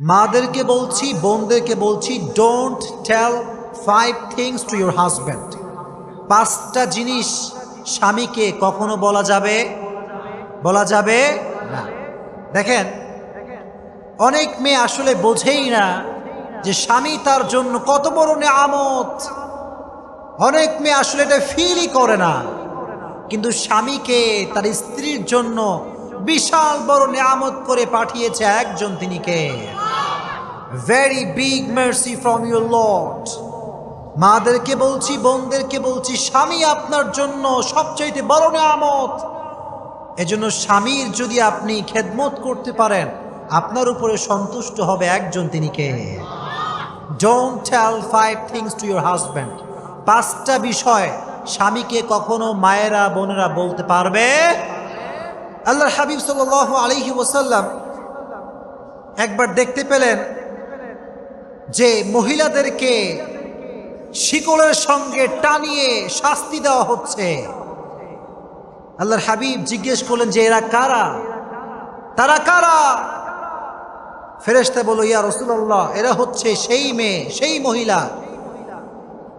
মাদেরকে বলছি, বোনদেরকে বলছি don't tell five things to your husband পাঁচটা জিনিস স্বামীকে কখনো বলা যাবে বলা যাবে না। দেখেন, অনেক মেয়ে আসলে বোঝেই না যে স্বামী তার জন্য কত বড় নেয়ামত। অনেক মেয়ে আসলে এটা ফিলই করে না। কিন্তু স্বামীকে, তার স্ত্রীর জন্য বিশাল বড় নেয়ামত করে পাঠিয়েছে একজন তিনি কে? Very big mercy from your lord মাদেরকে বলছি, বোনদেরকে বলছি, স্বামী আপনার জন্য সবচাইতে বড় নেয়ামত। এজন্য স্বামীর যদি আপনি খেদমত করতে পারেন, আপনার উপরে সন্তুষ্ট হবে একজন তিনি কে? Don't tell five things to your husband পাঁচটা বিষয় স্বামীকে কখনো মায়েরা, বোনেরা বলতে পারবে? আল্লাহর হাবিব সাল আলহি ওসাল্লাম একবার দেখতে পেলেন যে মহিলাদেরকে শিকলের সঙ্গে টানিয়ে শাস্তি দেওয়া হচ্ছে। আল্লাহর হাবিব জিজ্ঞেস করলেন, যে এরা কারা? তারা কারা? ফেরেস্তা বলো ইয়া রসুল্লাহ এরা হচ্ছে সেই মেয়ে, সেই মহিলা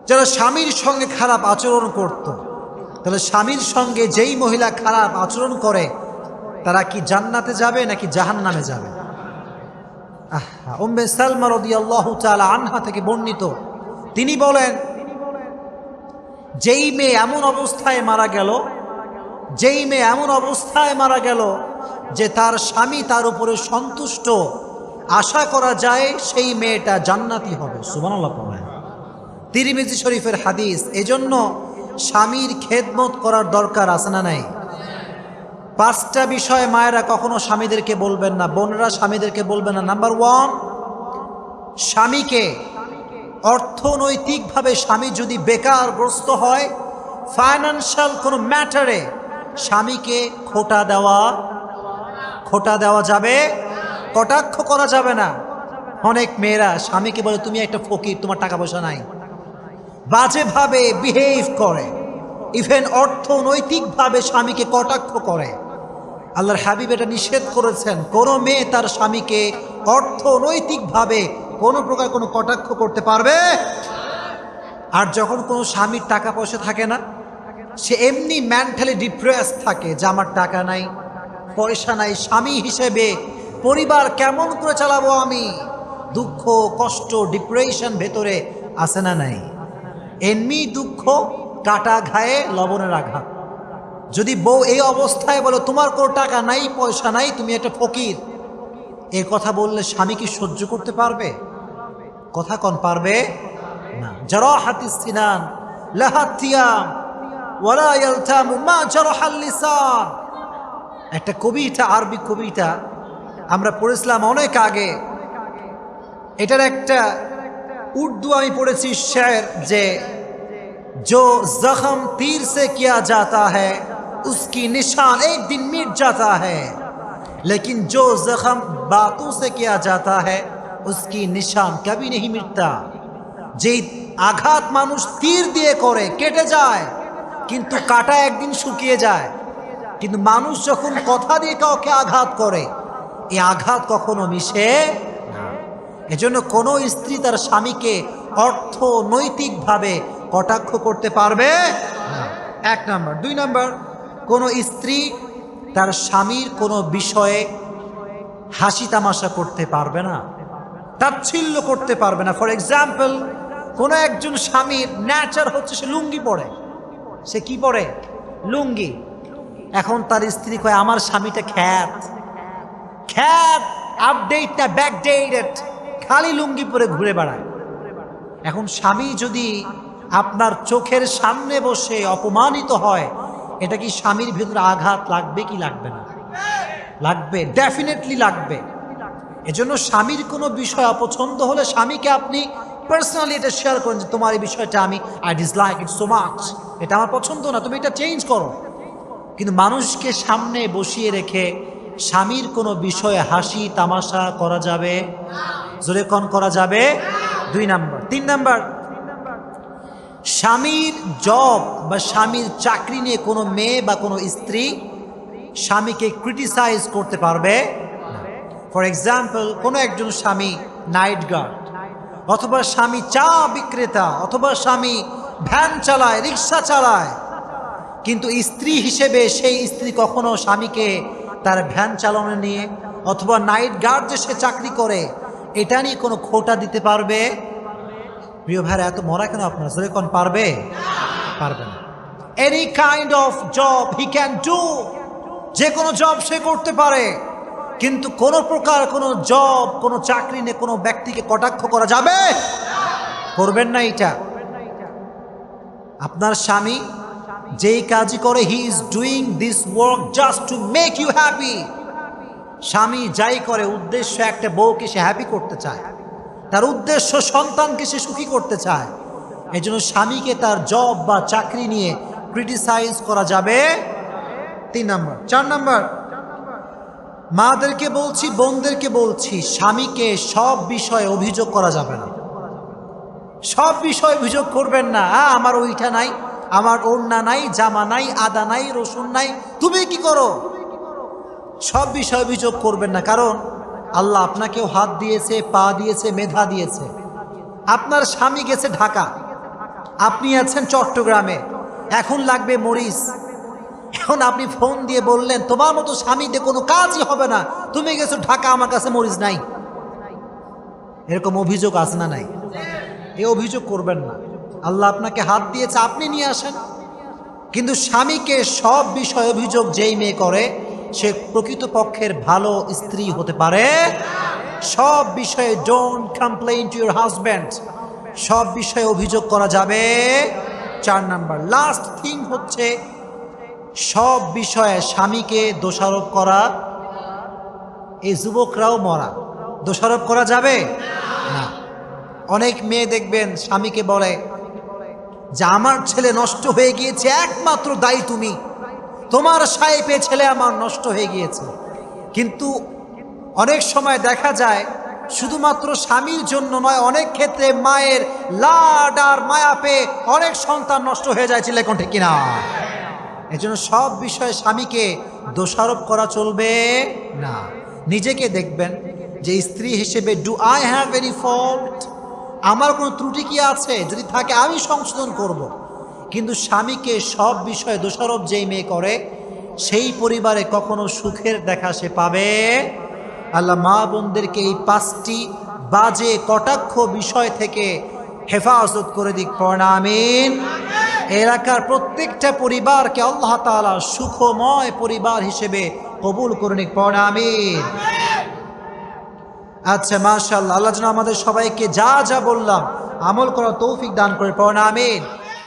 যারা স্বামীর সঙ্গে খারাপ আচরণ করত। তাহলে স্বামীর সঙ্গে যেই মহিলা খারাপ আচরণ করে তারা কি জান্নাতে যাবে নাকি জাহান নামে যাবে? আহা সালমা রাদিয়াল্লাহু তাআলা আনহা থেকে বর্ণিত। তিনি বলেন, যেই মেয়ে এমন অবস্থায় মারা গেল, যেই মেয়ে এমন অবস্থায় মারা গেল যে তার স্বামী তার উপরে সন্তুষ্ট, আশা করা যায় সেই মেয়েটা জান্নাতি হবে। সুবহানাল্লাহ পড়েন। তিরিমিজি শরীফের হাদিস, এজন্য স্বামীর খেদমত করার দরকার আছে না নাই? পাঁচটা বিষয় মায়েরা কখনো স্বামীদেরকে বলবেন না। বোনেরা স্বামীদেরকে বলবেন না। নাম্বার ওয়ান স্বামীকে অর্থনৈতিকভাবে স্বামী যদি বেকারগ্রস্ত হয় ফাইন্যান্সিয়াল কোনো ম্যাটারে স্বামীকে খোটা দেওয়া খোটা দেওয়া যাবে? কটাক্ষ করা যাবে না। অনেক মেয়েরা স্বামীকে বলে, তুমি একটা ফকির, তোমার টাকা পয়সা নাই। বাজেভাবে বিহেভ করে। ইভেন অর্থনৈতিকভাবে স্বামীকে কটাক্ষ করে। আল্লাহর হাবিব এটা নিষেধ করেছেন। কোনো মেয়ে তার স্বামীকে অর্থনৈতিকভাবে কোনো প্রকার কোনো কটাক্ষ করতে পারবে? আর যখন কোনো স্বামীর টাকা পয়সা থাকে না, সে এমনি মেন্টালি ডিপ্রেস থাকে যে আমার টাকা নাই, পয়সা নাই, স্বামী হিসেবে পরিবার কেমন করে চালাবো আমি? দুঃখ, কষ্ট ডিপ্রেশন ভেতরে আসে না নাই? এমনি দুঃখ, কাটা ঘায়ে, লবণের আঘাত। যদি বউ এই অবস্থায় বলো তোমার কোনো টাকা নাই পয়সা নাই তুমি একটা ফকির এ কথা বললে স্বামী কি সহ্য করতে পারবে কথা কন পারবে না যারা হাতিস সিনান লাহাতিয়াম ওয়ালা ইয়ালতামু মা জারাহাল লিসান একটা কবিতা আরবি কবিতা আমরা পড়েছিলাম অনেক আগে এটার একটা উর্দু আমি পড়েছি শের যে जो जख्म तीर से किया जाता है उसकी निशान एक दिन मिट जाता है लेकिन जो जख्म बातों से किया जाता है उसकी निशान कभी नहीं मिटता যেই আঘাত মানুষ তীর দিয়ে করে কেটে যায় কিন্তু কাটা একদিন শুকিয়ে যায় কিন্তু মানুষ যখন কথা দিয়ে কাউকে আঘাত করে এই আঘাত কখনো মিশে না এজন্য কোনো স্ত্রী তার স্বামীকে অর্থনৈতিকভাবে কটাক্ষ করতে পারবে না এক নাম্বার দুই নাম্বার কোনো স্ত্রী তার স্বামীর কোনো বিষয়ে হাসি তামাশা করতে পারবে না, তাচ্ছিল্য করতে পারবে না। ফর এক্সাম্পল কোনো একজন স্বামীর ন্যাচার হচ্ছে সে লুঙ্গি পরে। সে কি পরে? লুঙ্গি। এখন তার স্ত্রী কয়, আমার স্বামীটা খ্যাত। খ্যাত আপডেট না ব্যাকডেটেড খালি লুঙ্গি পরে ঘুরে বেড়ায়। এখন স্বামী যদি আপনার চোখের সামনে বসে অপমানিত হয় এটা কি স্বামীর ভিতরে আঘাত লাগবে কি লাগবে না? লাগবে ডেফিনেটলি লাগবে। এজন্য স্বামীর কোনো বিষয় অপছন্দ হলে স্বামীকে আপনি পার্সোনালি এটা শেয়ার করেন যে তোমার এই বিষয়টা আমি I dislike it so much এটা আমার পছন্দ না, তুমি এটা চেঞ্জ করো। কিন্তু মানুষকে সামনে বসিয়ে রেখে স্বামীর কোনো বিষয়ে হাসি, তামাশা করা যাবে? জোরে কন, করা যাবে? দুই নাম্বার। তিন নাম্বার স্বামীর জব বা স্বামীর চাকরি নিয়ে কোনো মেয়ে বা কোনো স্ত্রী স্বামীকে ক্রিটিসাইজ করতে পারবে ফর এক্সাম্পল কোনো একজন স্বামী নাইট গার্ড অথবা স্বামী চা বিক্রেতা, অথবা স্বামী ভ্যান চালায়, রিক্সা চালায়, কিন্তু স্ত্রী হিসেবে সেই স্ত্রী কখনো স্বামীকে তার ভ্যান চালানো নিয়ে অথবা নাইট গার্ড যে সে চাকরি করে, এটা নিয়ে কোনো খোটা দিতে পারবে? প্রিয় ভাইরা, এত মরা কেন আপনার? কোন পারবে? পারবে না। Any kind of job he can do যে কোনো জব সে করতে পারে, কিন্তু কোনো প্রকার কোনো জব কোনো চাকরি নিয়ে কোনো ব্যক্তিকে কটাক্ষ করা যাবে? করবেন না এটা। আপনার স্বামী যেই কাজই করে he is doing this work just to make you happy স্বামী যাই করে, উদ্দেশ্য একটা বউকে সে হ্যাপি করতে চায়। তার উদ্দেশ্য সন্তানকে সে সুখী করতে চায়। এই জন্য স্বামীকে তার জব বা চাকরি নিয়ে ক্রিটিসাইজ করা যাবে। তিন নম্বর। চার নম্বর। মাদেরকে বলছি বোনদেরকে বলছি স্বামীকে সব বিষয়ে অভিযোগ করা যাবে না। সব বিষয়ে অভিযোগ করবেন না। আ, আমার ওইটা নাই আমার ওড়না নাই জামা নাই আদা নাই রসুন নাই। তুমি কি করো? সব বিষয়ে অভিযোগ করবেন না। কারণ আল্লাহ আপনাকেও হাত দিয়েছে, পা দিয়েছে, মেধা দিয়েছে। আপনার স্বামী গেছে ঢাকা। আপনি আছেন চট্টগ্রামে। এখন লাগবে মরিচ এখন আপনি ফোন দিয়ে বললেন, তোমার মতো স্বামীতে কোনো কাজই হবে না। তুমি গেছো ঢাকা, আমার কাছে মরিচ নাই। এরকম অভিযোগ আছে না নাই? এই অভিযোগ করবেন না। আল্লাহ আপনাকে হাত দিয়েছে, আপনি নিয়ে আসেন। কিন্তু স্বামীকে সব বিষয় অভিযোগ যেই মেয়ে করে সে প্রকৃতপক্ষের ভালো স্ত্রী হতে পারে। সব বিষয়ে don't complain to your husband সব বিষয়ে অভিযোগ করা যাবে। চার নাম্বার লাস্ট থিং হচ্ছে সব বিষয়ে স্বামীকে দোষারোপ করা। এই যুবকরাও মরা। দোষারোপ করা যাবে? না। অনেক মেয়ে দেখবেন স্বামীকে বলে যে, আমার ছেলে নষ্ট হয়ে গিয়েছে, একমাত্র দায়ী তুমি। তোমার সাহেবে ছেলে আমার নষ্ট হয়ে গিয়েছে। কিন্তু অনেক সময় দেখা যায়, শুধুমাত্র স্বামীর জন্য নয়, অনেক ক্ষেত্রে মায়ের লাড আর মায়া পেয়ে অনেক সন্তান নষ্ট হয়ে যায় ছেলে কোনটা কিনা? এজন্য সব বিষয়ে স্বামীকে দোষারোপ করা চলবে না। নিজেকে দেখবেন যে স্ত্রী হিসেবে do I have any fault আমার কোনো ত্রুটি কি আছে? যদি থাকে, আমি সংশোধন করব। কিন্তু স্বামীকে সব বিষয়ে দোষারোপ যেই মেয়ে করে, সেই পরিবারে কখনো সুখের দেখা সে পাবে? আল্লাহ মা বোনদেরকে এই পাঁচটি বাজে, কটাক্ষ বিষয় থেকে হেফাজত করে দিক প্রণামিন এলাকার প্রত্যেকটা পরিবারকে আল্লাহ তাআলা সুখময় পরিবার হিসেবে কবুল করে নিক প্রণামিন আচ্ছা মাশাল্লাহ আল্লাহ যেন আমাদের সবাইকে যা যা বললাম আমল করার তৌফিক দান করে প্রণামিন